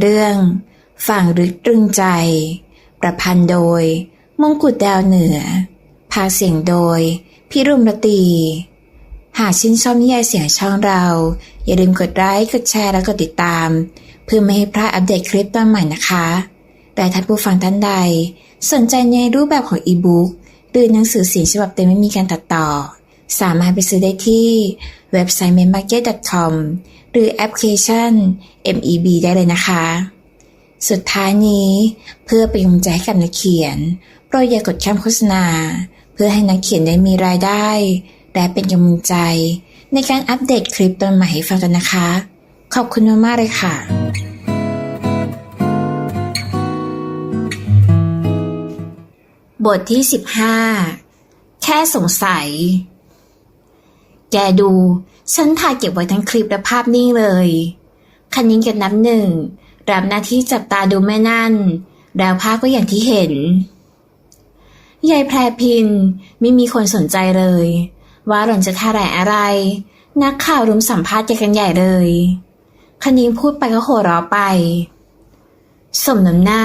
เรื่อง ฝั่งลึกตรึงใจ ประพันธ์โดย มงกุฎดาวเหนือ พากย์เสียงโดยพี่รุมรตี หากชื่นชอบนิยายเสียงช่องเรา อย่าลืมกดไลค์กดแชร์และกดติดตาม เพื่อไม่ให้พลาดอัปเดตคลิปตอนใหม่นะคะ แต่ท่านผู้ฟังท่านใด สนใจในรูปแบบของอีบุ๊กหรือหนังสือเสียงฉบับเต็มไม่มีการตัดต่อ สามารถไปซื้อได้ที่เว็บไซต์ m a m a r k e t c o m หรือแอปพลิเคชัน MEB ได้เลยนะคะ สุดท้ายนี้เพื่อเป็นกำลังใจให้กับนักเขียน โปรดอย่ากดข้ามโฆษณา เพื่อให้นักเขียนได้มีรายได้ และเป็นกำลังใจ ในการอัปเดตคลิปตอนใหม่ให้ฟังกันนะคะ ขอบคุณมากๆเลยค่ะ บทที่ 15 แค่สงสัย แกดู ฉันถ่ายเก็บไว้ทั้งคลิปและภาพนิ่งเลยคันนิ้งกับน้ำหนึ่งรับหน้าที่จับตาดูแม่นั่น แล้วภาพก็อย่างที่เห็น ยายแพรพินไม่มีคนสนใจเลย ว่าหล่อนจะท่าแหลอะไร นักข่าวรุมสัมภาษณ์กันใหญ่เลยคันนิ้งพูดไปก็โหราะไป สมน้ำหน้า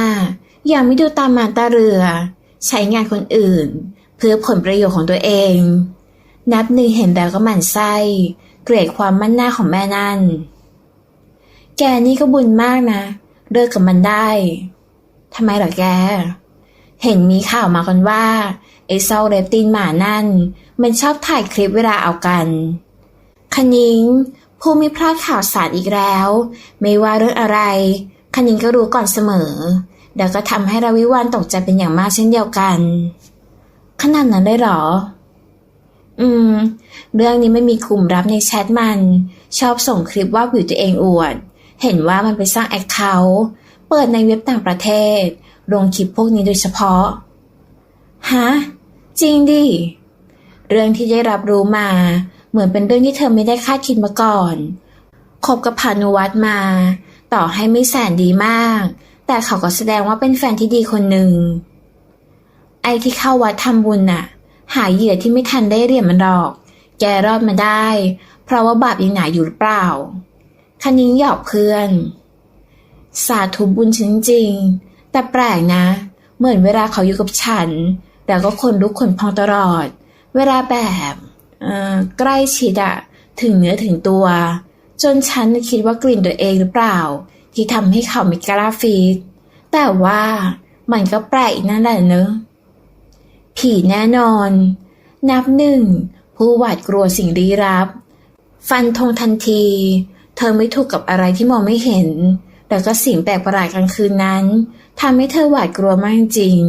อย่าไม่ดูตามมาตาเรือ ใช้งานคนอื่น เพื่อผลประโยชน์ของตัวเอง นับหนึ่งเห็นแล้วก็หมั่นไส้ เกลียดความมั่นหน้าของแม่นั่น แกนี่ก็บุญมากนะ เลิกกับมันได้ทำไมหรอแก เห็นมีข่าวมากันว่าไอ้เซาเรปตินหมานั่น มันชอบถ่ายคลิปเวลาเอากัน คณิงผู้ไม่พลาดข่าวสารอีกแล้ว ไม่ว่าเรื่องอะไร คณิงก็รู้ก่อนเสมอแล้วก็ทำให้ราวิวันตกใจเป็นอย่างมากเช่นเดียวกัน ขนาดนั้นได้หรอ อืม เรื่องนี้ไม่มีกลุ่มรับในแชทมัน ชอบส่งคลิปว่าวิวตัวเองอวด เห็นว่ามันไปสร้างแอคเคาท์เปิดในเว็บต่างประเทศ ลงคลิปพวกนี้โดยเฉพาะ ฮะ จริงดิ เรื่องที่ได้รับรู้มา เหมือนเป็นเรื่องที่เธอไม่ได้คาดคิดมาก่อนคบกับพานุวัตรมา ต่อให้ไม่แสนดีมาก แต่เขาก็แสดงว่าเป็นแฟนที่ดีคนหนึ่ง ไอ้ที่เข้าวัดทำบุญน่ะ หาเหยื่อที่ไม่ทันได้เรียนมันหรอก แกรอดมาได้ เพราะว่าบาปยังหนาอยู่หรือเปล่า คันนี้หยอกเพื่อน สาธุบุญฉันจริง แต่แปลกนะ เหมือนเวลาเขาอยู่กับฉันแล้วก็คนลุกขนพองตลอด เวลาแบบเอ่อใกล้ชิดอะถึงเนื้อถึงตัว จนฉันคิดว่ากลิ่นตัวเองหรือเปล่า ที่ทำให้เขาไม่กล้าฟีดแต่ว่ามันก็แปลกอีกนั่นแหละเนอะ ผีแน่นอน นับหนึ่ง ผู้หวาดกลัวสิ่งลี้ลับ ฟันธงทันที เธอไม่ถูกกับอะไรที่มองไม่เห็น แต่ก็สิ่งแปลกประหลาดกลางคืนนั้นทำให้เธอหวาดกลัวมากจริง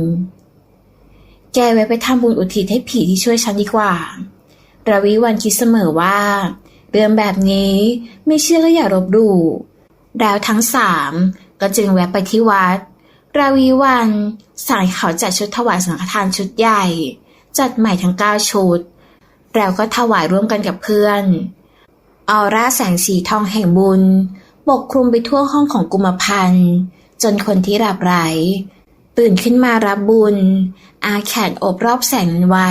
แกไว้ไปทำบุญอุทิศให้ผีที่ช่วยฉันดีกว่าราวิวันคิดเสมอว่า เรื่องแบบนี้ไม่เชื่อก็อย่ารบหลู่แล้วทั้งสามก็จึงแวะไปที่วัด ราวีวันสั่งให้เขาจัดชุดถวายสังฆทานชุดใหญ่ จัดใหม่ทั้งเก้าชุด แล้วก็ถวายร่วมกันกับเพื่อนออร่าแสงสีทองแห่งบุญปกคลุมไปทั่วห้องของกุมพันธ์จนคนที่หลับไหลตื่นขึ้นมารับบุญ อาแขนอบรอบแสงนั้นไว้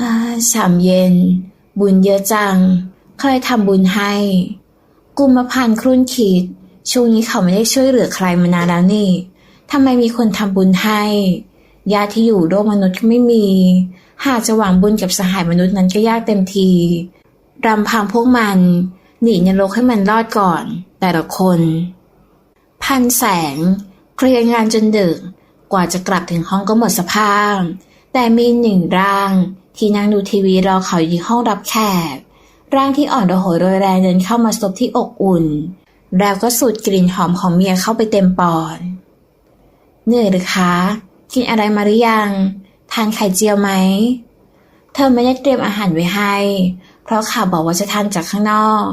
อาฉ่ำเย็น บุญเยอะจังใครทำบุญให้ กุมพันธ์ครุ่นคิด ช่วงนี้เขาไม่ได้ช่วยเหลือใครมานานแล้วนี่ทำไมมีคนทำบุญให้ญาติที่อยู่โลกมนุษย์ก็ไม่มี หากจะหวังบุญกับสหายมนุษย์นั้นก็ยากเต็มทีรำพังพวกมันหนีนรกให้มันรอดก่อน แต่ละคน พันแสง เคลียร์งานจนดึก กว่าจะกลับถึงห้องก็หมดสภาพ แต่มีหนึ่งร่าง ที่นั่งดูทีวีรอเขาอยู่ห้องรับแขก ร่างที่อ่อนระหยโรยแรงเดินเข้ามาซบที่อกอุ่น แล้วก็สูดกลิ่นหอมของเมียเข้าไปเต็มปอด เหนื่อยหรือคะ กินอะไรมาหรือยัง ทานไข่เจียวไหม เธอไม่ได้เตรียมอาหารไว้ให้ เพราะข่าวบอกว่าจะทานจากข้างนอก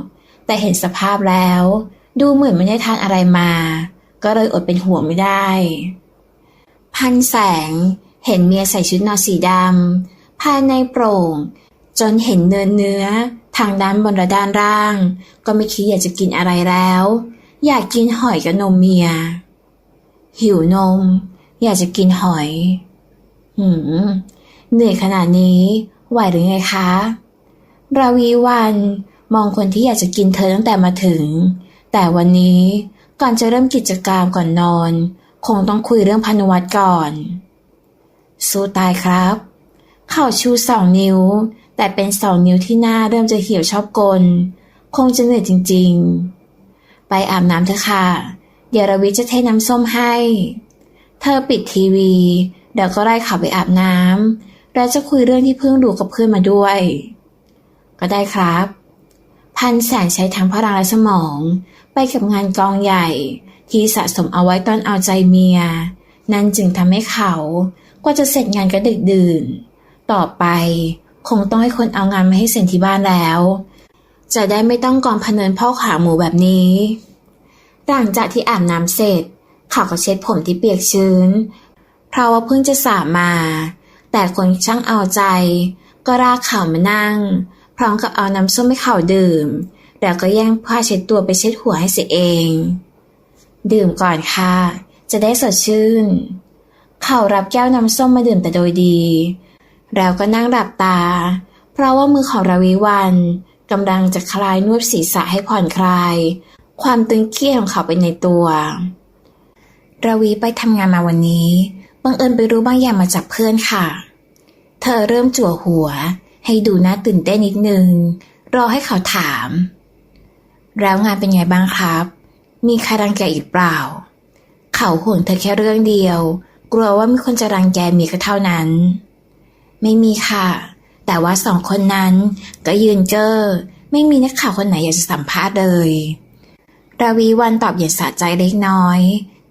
แต่เห็นสภาพแล้ว ดูเหมือนไม่ได้ทานอะไรมา ก็เลยอดเป็นห่วงไม่ได้ พันแสง เห็นเมียใส่ชุดนอนสีดำภายในโปร่ง จนเห็นเนื้อเนื้อ ทางด้านบนและด้านล่าง ก็ไม่คิดอยากจะกินอะไรแล้ว อยากกินหอยกับนมเมีย หิวนม อยากจะกินหอย หืม เหนื่อยขนาดนี้ ไหวหรือไงคะ ราวีวันมองคนที่อยากจะกินเธอตั้งแต่มาถึง แต่วันนี้ก่อนจะเริ่มกิจกรรมก่อนนอน คงต้องคุยเรื่องพนุวัตรก่อน สู้ตายครับ เขาชูสองนิ้ว แต่เป็นสองนิ้วที่หน้าเริ่มจะเหี่ยวชอบกล คงจะเหนื่อยจริง ๆ ไปอาบน้ำเถอะค่ะ เดี๋ยวรวิจะเทน้ำส้มให้ เธอปิดทีวีเดี๋ยวก็ไล่เขาไปอาบน้ำแล้วจะคุยเรื่องที่เพิ่งดูกับเพื่อนมาด้วย ก็ได้ครับ พันแสนใช้ทั้งพลังและสมอง ไปกับงานกองใหญ่ ที่สะสมเอาไว้ตอนเอาใจเมีย นั่นจึงทำให้เขา กว่าจะเสร็จงานก็ดึกดื่น ต่อไป คงต้องให้คนเอางานมาให้เซ็นที่บ้านแล้ว จะได้ไม่ต้องกองพเนินพ่อขาหมูแบบนี้หลังจากที่อาบน้ำเสร็จเขาก็เช็ดผมที่เปียกชื้น เพราะว่าเพิ่งจะสระมา แต่คนช่างเอาใจ ก็รากเขามานั่ง พร้อมกับเอาน้ำส้มให้เขาดื่ม แล้วก็แย่งผ้าเช็ดตัวไปเช็ดหัวให้เสียเอง ดื่มก่อนค่ะ จะได้สดชื่น เขารับแก้วน้ำส้มมาดื่มแต่โดยดี แล้วก็นั่งหลับตา เพราะว่ามือของราวิวันกำลังจะคลายนวดศีรษะให้ผ่อนคลาย ความตึงเครียดของเขาไปในตัวราวีไปทำงานมาวันนี้บังเอิญไปรู้บางอย่างมาจากเพื่อนค่ะ เธอเริ่มจั่วหัว ให้ดูน่าตื่นเต้นนิดนึง รอให้เขาถาม แล้วงานเป็นไงบ้างครับ มีใครรังแกอีกเปล่า เขาห่วงเธอแค่เรื่องเดียว กลัวว่ามีคนจะรังแกมีก็เท่านั้น ไม่มีค่ะ แต่ว่าสองคนนั้นก็ยืนเจ้อไม่มีนักข่าวคนไหนอยากจะสัมภาษณ์เลยราวีวันตอบอย่างสะใจเล็กน้อย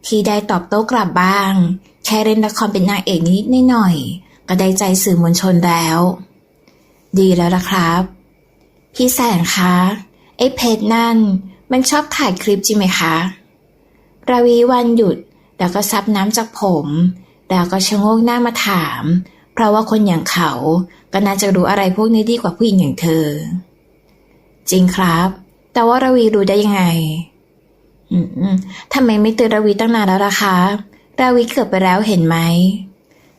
ที่ได้ตอบโต้กลับบ้าง แค่เล่นละครเป็นนางเอกนิดหน่อย ก็ได้ใจสื่อมวลชนแล้ว ดีแล้วล่ะครับ พี่แสนคะไอ้เพจนั่น มันชอบถ่ายคลิปจริงไหมคะราวีวันหยุดแล้วก็ซับน้ำจากผม แล้วก็ชะโงกหน้ามาถาม เพราะว่าคนอย่างเขาก็น่าจะรู้อะไรพวกนี้ดีกว่าผู้หญิงอย่างเธอ จริงครับ แต่ว่าราวีรู้ได้ยังไง อืมทำไมไม่เตือนราวีตั้งนานแล้วล่ะคะราวีเกือบไปแล้วเห็นไหม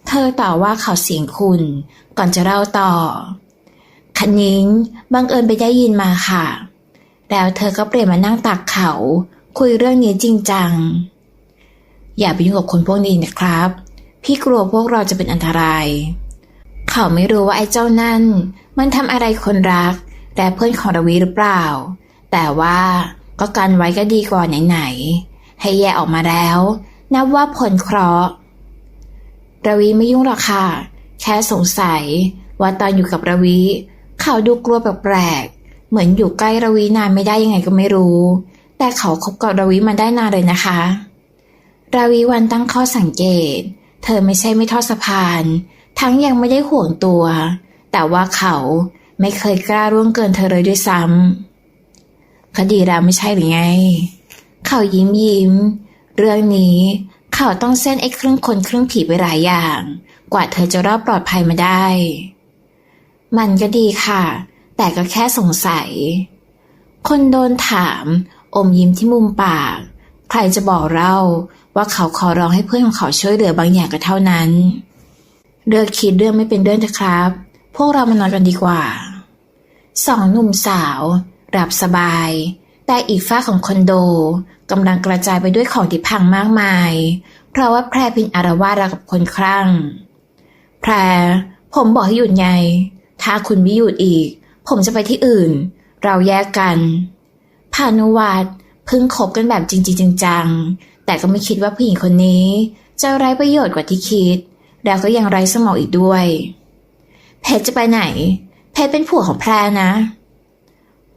เธอต่อว่าเขาเสียงคุณ ก่อนจะเล่าต่อคันนิ้งบังเอิญไปได้ยินมาค่ะ แล้วเธอก็เปลี่ยนมานั่งตักเขา คุยเรื่องนี้จริงจัง อย่าไปยุ่งกับคนพวกนี้นะครับ พี่กลัวพวกเราจะเป็นอันตราย เขาไม่รู้ว่าไอ้เจ้านั่น มันทำอะไรคนรักแต่เพื่อนของรวีหรือเปล่า แต่ว่าก็กันไว้ก็ดีกว่าไหนๆให้แยกออกมาแล้ว นับว่าผลเคราะห์รวีไม่ยุ่งหรอกค่ะ แค่สงสัยว่าตอนอยู่กับรวีเขาดูกลัวแปลกๆเหมือนอยู่ใกล้รวีนานไม่ได้ยังไงก็ไม่รู้ แต่เขาคบกับรวีมาได้นานเลยนะคะ ราวีวันตั้งข้อสังเกต เธอไม่ใช่ไม่ทอดสะพาน ทั้งยังไม่ได้ห่วงตัว แต่ว่าเขาไม่เคยกล้าร่วงเกินเธอเลยด้วยซ้ำคดีเราไม่ใช่หรือไง เขายิ้มยิ้ม เรื่องนี้เขาต้องเส้นไอ้เครื่องคนเครื่องผีไปหลายอย่าง กว่าเธอจะรอดปลอดภัยมาได้ มันก็ดีค่ะ แต่ก็แค่สงสัย คนโดนถาม อมยิ้มที่มุมปาก ใครจะบอกเรา ว่าเขาขอร้องให้เพื่อนของเขาช่วยเหลือบางอย่างก็เท่านั้น เลือกคิดเรื่องไม่เป็นเรื่องเถอะครับ พวกเรามานอนกันดีกว่า สองหนุ่มสาวหลับสบาย แต่อีกฝ้าของคอนโดกำลังกระจายไปด้วยของที่พังมากมาย เพราะว่าแพรพินอารวาสรากับคนคลั่ง แพร ผมบอกให้หยุดไง ถ้าคุณไม่หยุดอีก ผมจะไปที่อื่น เราแยกกันพานุวัตรเพิ่งคบกันแบบจริงๆจังๆ แต่ก็ไม่คิดว่าผู้หญิงคนนี้ จะไร้ประโยชน์กว่าที่คิด แล้วก็ยังไร้สมองอีกด้วย เพชรจะไปไหน เพชรเป็นผัวของแพรนะ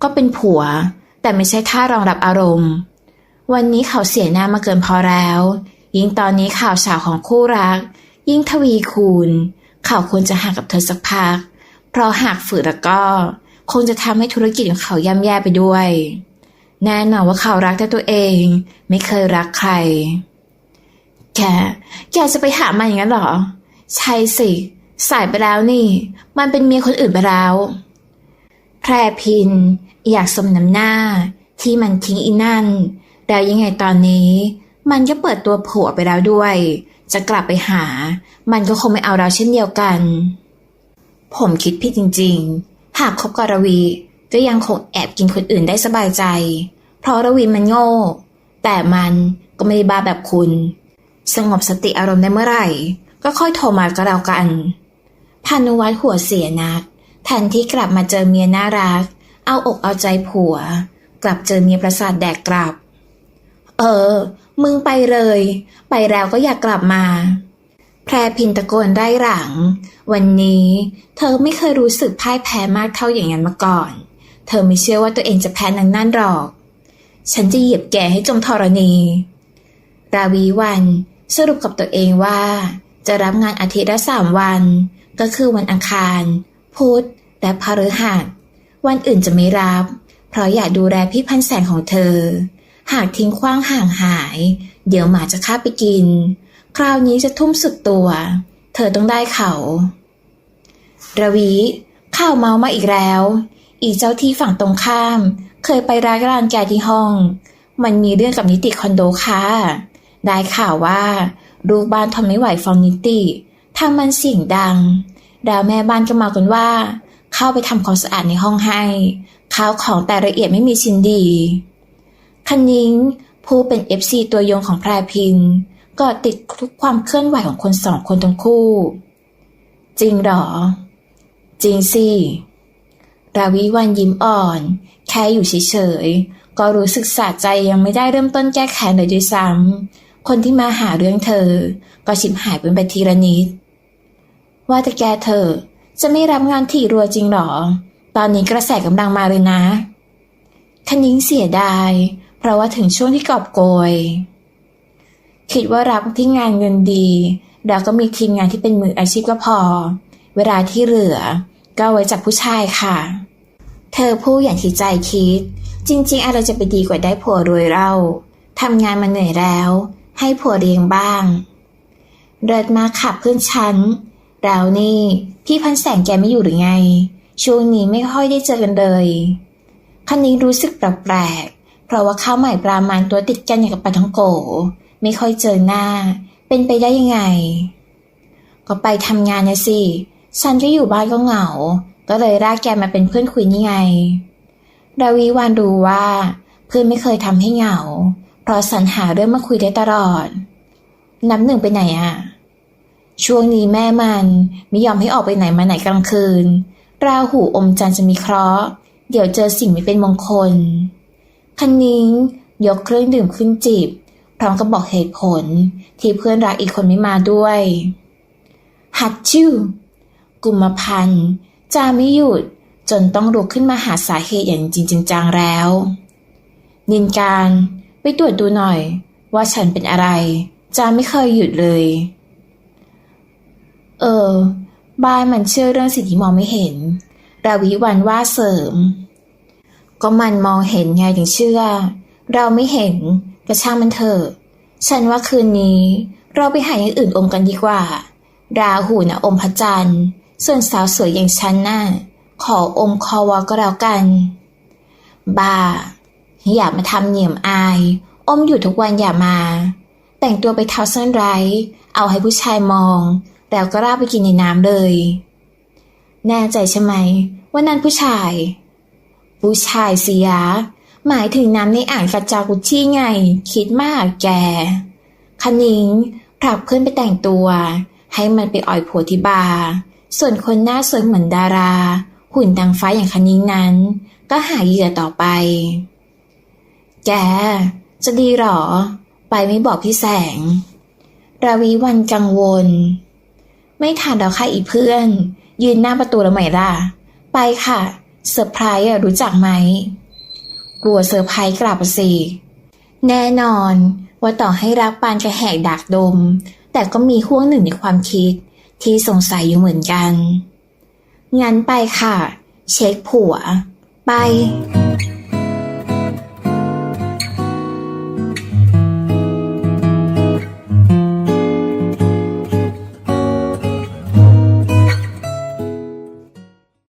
ก็เป็นผัว แต่ไม่ใช่ท่ารองรับอารมณ์ วันนี้เขาเสียหน้ามาเกินพอแล้ว ยิ่งตอนนี้ข่าวสาวของคู่รัก ยิ่งทวีคูณ เขาควรจะห่างกับเธอสักพัก เพราะหากฝืนแล้วก็ คงจะทำให้ธุรกิจของเขาย่ำแย่ไปด้วย แน่นอนว่าเขารักแต่ตัวเอง ไม่เคยรักใคร แก แกจะไปหามันอย่างนั้นหรอ ใช่สิ สายไปแล้วนี่ มันเป็นเมียคนอื่นไปแล้ว แพรพิน อยากสมน้ำหน้า ที่มันทิ้งอีนั่น แล้วยังไงตอนนี้ มันก็เปิดตัวผัวไปแล้วด้วย จะกลับไปหา มันก็คงไม่เอาเราเช่นเดียวกัน ผมคิดผิดจริง ๆ หากคบกรวี ก็ยังคงแอบกินคนอื่นได้สบายใจ เพราะระวีมันโง่ แต่มันก็ไม่ได้บ้าแบบคุณ สงบสติอารมณ์ได้เมื่อไหร่ ก็ค่อยโทรมาก็แล้วกันพานุวัฒน์หัวเสียนักแทนที่กลับมาเจอเมียน่ารัก เอาอกเอาใจผัว กลับเจอเมียประสาทแดกกลับ เออ มึงไปเลย ไปแล้วก็อยากกลับมา แพรพินตะโกนได้หลัง วันนี้เธอไม่เคยรู้สึกพ่ายแพ้มากเท่าอย่างนั้นมาก่อน เธอไม่เชื่อว่าตัวเองจะแพ้นางนั่นหรอก ฉันจะเหยียบแกให้จมธรณี ราวีวันสรุปกับตัวเองว่า จะรับงานอาทิตย์ละสามวัน ก็คือวันอังคาร พุธ และพฤหัส วันอื่นจะไม่รับ เพราะอยากดูแลพี่พันแสงของเธอ หากทิ้งขว้างห่างหาย เดี๋ยวหมาจะฆ่าไปกิน คราวนี้จะทุ่มสุดตัว เธอต้องได้เขา ระวีข่าวเมามาอีกแล้ว อีเจ้าที่ฝั่งตรงข้าม เคยไปร้านรานแกที่ห้อง มันมีเรื่องกับนิติคอนโดค่ะ ได้ข่าวว่าลูกบ้านทนไม่ไหวฟ้องนิติทำมันเสียงดังแล้วแม่บ้านก็มากันว่า เข้าไปทำความสะอาดในห้องให้ ข้าวของแต่ละเอียดไม่มีชิ้นดีคันนิ้งผู้เป็น FC ตัวยงของแพรพินก็ติดทุกความเคลื่อนไหวของคนสองคนทั้งคู่ จริงเหรอ จริงสิ ราวิวันยิ้มอ่อน แค่อยู่เฉยๆ ก็รู้สึกสะใจยังไม่ได้เริ่มต้นแก้แค้นเลยด้วยซ้ำ คนที่มาหาเรื่องเธอ ก็ชิบหายเป็นไปทีละนิด ว่าแต่แกเธอ จะไม่รับงานที่รัวจริงหรอ ตอนนี้กระแสกำลังมาเลยนะคณิ้งเสียดาย เพราะว่าถึงช่วงที่กอบโกย คิดว่ารับที่งานเงินดีแล้วก็มีทีมงานที่เป็นมืออาชีพก็พอ เวลาที่เหลือ ก็ไว้จากผู้ชายค่ะ ธอพูดอย่างที่ใจคิด จริงๆ อะไรจะไปดีกว่าได้ผัวรวยเราทำงานมาเหนื่อยแล้ว ให้ผัวเลี้ยงบ้างเริดมาขับเพื่อนฉันแล้วนี่ พี่พันแสงแกไม่อยู่หรือไง ช่วงนี้ไม่ค่อยได้เจอกันเลยคันนี้รู้สึกแปลกๆเพราะว่าข้าวใหม่ปลามันตัวติดกันอย่างกับปลาท้องโก ไม่ค่อยเจอหน้า เป็นไปได้ยังไง ก็ไปทำงานนะสิฉันก็อยู่บ้านก็เหงา ก็เลยรากแกมาเป็นเพื่อนคุยนี่ไงดาวิวานรู้ว่า เพื่อนไม่เคยทำให้เหงา เพราะสรรหาเรื่องมาคุยได้ตลอด น้ำหนึ่งไปไหนอะช่วงนี้แม่มันไม่ยอมให้ออกไปไหนมาไหนกลางคืน ราหูอมจันทร์จะมีเคราะห์ เดี๋ยวเจอสิ่งไม่เป็นมงคล คันนิ้งยกเครื่องดื่มขึ้นจิบ พร้อมกับบอกเหตุผลที่เพื่อนรักอีกคนไม่มาด้วย ฮัตชิวกุมพันธ์ จาไม่หยุดจนต้องลุกขึ้นมาหาสาเหตุอย่างจริงจังแล้ว นินการไปตรวจดูหน่อย ว่าฉันเป็นอะไร จาไม่เคยหยุดเลย เออ บ้านมันเชื่อเรื่องสิ่งที่มองไม่เห็นราวิวันว่าเสริม ก็มันมองเห็นไงถึงเชื่อ เราไม่เห็นก็ช่างมันเถอะฉันว่าคืนนี้ เราไปหาอย่างอื่นอมกันดีกว่า ราหูน่ะอมพระจันทร์ ส่วนสาวสวยอย่างฉันน่ะขออมคอวอก็แล้วกัน บ้า อย่ามาทำเหนียมอาย อมอยู่ทุกวันอย่ามา แต่งตัวไปเท้าเส้นไร เอาให้ผู้ชายมอง แล้วก็ราบไปกินในน้ำเลย แน่ใจใช่ไหม ว่านั่นผู้ชาย ผู้ชายสิยะหมายถึงน้ำในอ่างกาจากุชชี่ไง คิดมากแกคันนิงผลักเพื่อนไปแต่งตัว ให้มันไปอ่อยผัวที่บาร์ ส่วนคนหน้าสวยเหมือนดารา หุ่นดังฟ้าอย่างคันนิงนั้น ก็หาเหยื่อต่อไป แก จะดีหรอ ไปไม่บอกพี่แสง ราวีวันกังวล ไม่ทันแล้วค่ะอีเพื่อน ยืนหน้าประตูแล้วไหมล่ะ ไปค่ะเซอร์ไพรส์รู้จักไหม กลัวเซอร์ไพรส์กลับสิแน่นอน ว่าต่อให้รักปานกระแหกดักดม แต่ก็มีห่วงหนึ่งในความคิด ที่สงสัยอยู่เหมือนกัน งั้นไปค่ะ เช็คผัว ไป